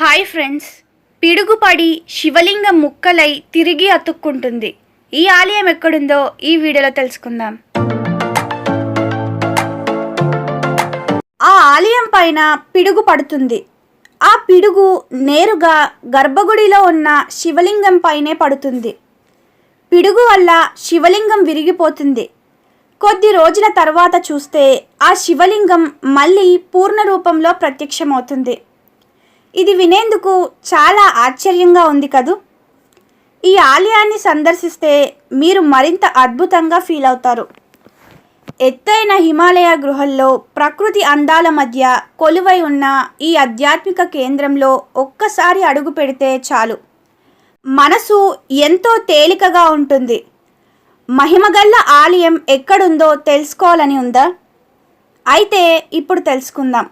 Hi friends. పిడుగుపడి శివలింగం ముక్కలై తిరిగి అతుక్కుంటుంది. ఈ ఆలయం ఎక్కడుందో ఈ వీడియోలో తెలుసుకుందాం. ఆ ఆలయం పైన పిడుగు పడుతుంది. ఆ పిడుగు నేరుగా గర్భగుడిలో ఉన్న శివలింగం పైనే పడుతుంది. పిడుగు వల్ల శివలింగం విరిగిపోతుంది. కొద్ది రోజుల తర్వాత చూస్తే ఆ శివలింగం మళ్ళీ పూర్ణ రూపంలో ప్రత్యక్షమవుతుంది. ఇది వినేందుకు చాలా ఆశ్చర్యంగా ఉంది కదూ? ఈ ఆలయాన్ని సందర్శిస్తే మీరు మరింత అద్భుతంగా ఫీల్ అవుతారు. ఎత్తైన హిమాలయ గృహల్లో ప్రకృతి అందాల మధ్య కొలువై ఉన్న ఈ ఆధ్యాత్మిక కేంద్రంలో ఒక్కసారి అడుగు పెడితే చాలు. మనసు ఎంతో తేలికగా ఉంటుంది. మహిమగల్ల ఆలయం ఎక్కడుందో తెలుసుకోవాలని ఉందా? అయితే ఇప్పుడు తెలుసుకుందాం.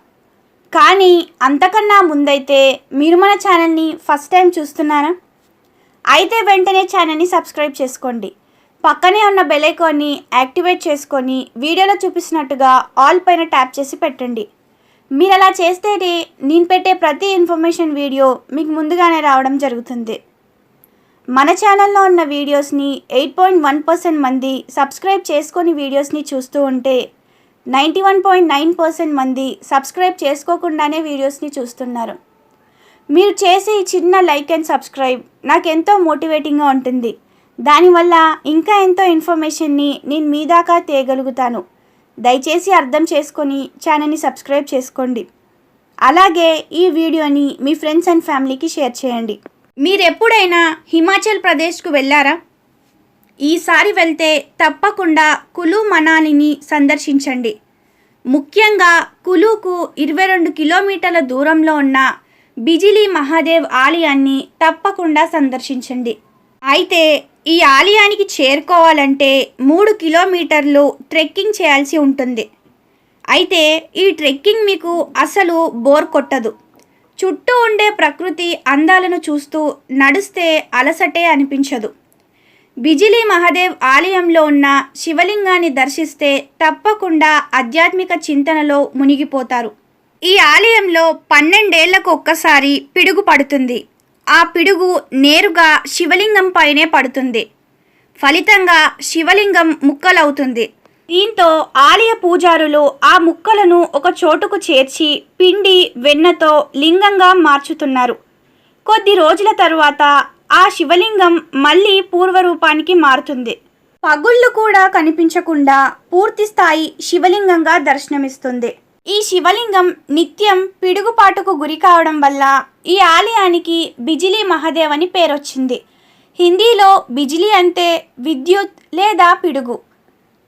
కానీ అంతకన్నా ముందైతే మీరు మన ఛానల్ని ఫస్ట్ టైం చూస్తున్నారా? అయితే వెంటనే ఛానల్ని సబ్స్క్రైబ్ చేసుకోండి. పక్కనే ఉన్న బెలైకాన్ని యాక్టివేట్ చేసుకొని వీడియోలో చూపిస్తున్నట్టుగా ఆల్ పైన ట్యాప్ చేసి పెట్టండి. మీరు అలా చేస్తేనే నేను పెట్టే ప్రతి ఇన్ఫర్మేషన్ వీడియో మీకు ముందుగానే రావడం జరుగుతుంది. మన ఛానల్లో ఉన్న వీడియోస్ని ఎయిట్ పాయింట్ వన్ పర్సెంట్ మంది సబ్స్క్రైబ్ చేసుకొని వీడియోస్ని చూస్తూ ఉంటే ninety one point nine percent మంది సబ్స్క్రైబ్ చేసుకోకుండానే వీడియోస్ని చూస్తున్నారు. మీరు చేసే ఈ చిన్న లైక్ అండ్ సబ్స్క్రైబ్ నాకు ఎంతో మోటివేటింగ్గా ఉంటుంది. దానివల్ల ఇంకా ఎంతో ఇన్ఫర్మేషన్ని నేను మీ దాకా తేయగలుగుతాను దయచేసి అర్థం చేసుకొని ఛానల్ని సబ్స్క్రైబ్ చేసుకోండి. అలాగే ఈ వీడియోని మీ ఫ్రెండ్స్ అండ్ ఫ్యామిలీకి షేర్ చేయండి. మీరు ఎప్పుడైనా హిమాచల్ ప్రదేశ్కు వెళ్ళారా? ఈసారి వెళ్తే తప్పకుండా కులు మనాలిని సందర్శించండి. ముఖ్యంగా కులుకు ఇరవై రెండు కిలోమీటర్ల దూరంలో ఉన్న బిజిలీ మహాదేవ్ ఆలయాన్ని తప్పకుండా సందర్శించండి. అయితే ఈ ఆలయానికి చేరుకోవాలంటే మూడు కిలోమీటర్లు ట్రెక్కింగ్ చేయాల్సి ఉంటుంది. అయితే ఈ ట్రెక్కింగ్ మీకు అసలు బోర్ కొట్టదు. చుట్టూ ఉండే ప్రకృతి అందాలను చూస్తూ నడిస్తే అలసటే అనిపించదు. బిజిలీ మహాదేవ్ ఆలయంలో ఉన్న శివలింగాన్ని దర్శిస్తే తప్పకుండా ఆధ్యాత్మిక చింతనలో మునిగిపోతారు. ఈ ఆలయంలో పన్నెండేళ్ళకు ఒక్కసారి పిడుగు పడుతుంది. ఆ పిడుగు నేరుగా శివలింగం పైనే పడుతుంది. ఫలితంగా శివలింగం ముక్కలవుతుంది. దీంతో ఆలయ పూజారులు ఆ ముక్కలను ఒక చోటుకు చేర్చి పిండి వెన్నతో లింగంగా మార్చుతున్నారు. కొద్ది రోజుల తరువాత ఆ శివలింగం మళ్ళీ పూర్వరూపానికి మారుతుంది. పగుళ్ళు కూడా కనిపించకుండా పూర్తి స్థాయి శివలింగంగా దర్శనమిస్తుంది. ఈ శివలింగం నిత్యం పిడుగుపాటుకు గురి కావడం వల్ల ఈ ఆలయానికి బిజిలీ మహాదేవ్ అని పేరొచ్చింది. హిందీలో బిజిలీ అంటే విద్యుత్ లేదా పిడుగు.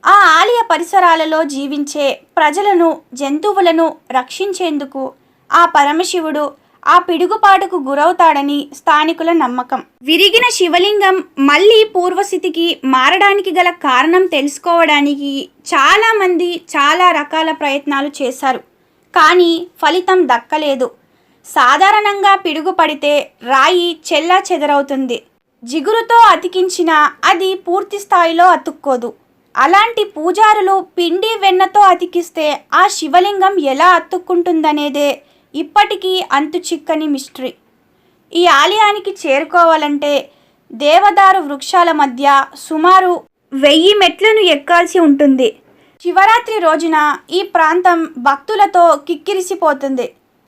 ఆ ఆలయ పరిసరాలలో జీవించే ప్రజలను జంతువులను రక్షించేందుకు ఆ పరమశివుడు ఆ పిడుగుపాటుకు గురవుతాడని స్థానికుల నమ్మకం. విరిగిన శివలింగం మళ్ళీ పూర్వస్థితికి మారడానికి గల కారణం తెలుసుకోవడానికి చాలామంది చాలా రకాల ప్రయత్నాలు చేశారు. కానీ ఫలితం దక్కలేదు. సాధారణంగా పిడుగు పడితే రాయి చెల్లా చెదరవుతుంది. జిగురుతో అతికించిన అది పూర్తి స్థాయిలో అతుక్కోదు. అలాంటి పూజారులు పిండి వెన్నతో అతికిస్తే ఆ శివలింగం ఎలా అతుక్కుంటుందనేదే ఇప్పటికీ అంతు చిక్కని మిస్టరీ. ఈ ఆలయానికి చేరుకోవాలంటే దేవదారు వృక్షాల మధ్య సుమారు వెయ్యి మెట్లను ఎక్కాల్సి ఉంటుంది. శివరాత్రి రోజున ఈ ప్రాంతం భక్తులతో కిక్కిరిసిపోతుంది.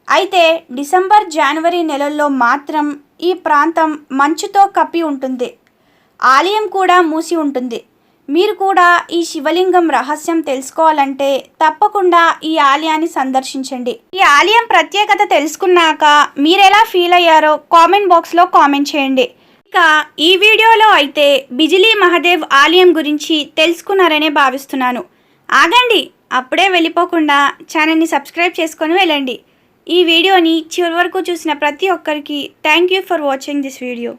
అయితే డిసెంబర్ జనవరి నెలల్లో మాత్రం ఈ ప్రాంతం మంచుతో కప్పి ఉంటుంది. ఆలయం కూడా మూసి ఉంటుంది. మీరు కూడా ఈ శివలింగం రహస్యం తెలుసుకోవాలంటే తప్పకుండా ఈ ఆలయాన్ని సందర్శించండి. ఈ ఆలయం ప్రత్యేకత తెలుసుకున్నాక మీరెలా ఫీల్ అయ్యారో కామెంట్ బాక్స్లో కామెంట్ చేయండి. ఇక ఈ వీడియోలో అయితే బిజిలీ మహాదేవ్ ఆలయం గురించి తెలుసుకున్నారనే భావిస్తున్నాను. ఆగండి అప్పుడే వెళ్ళిపోకుండా ఛానల్ని సబ్స్క్రైబ్ చేసుకొని వెళ్ళండి. ఈ వీడియోని చివరి వరకు చూసిన ప్రతి ఒక్కరికి thank you for watching this video.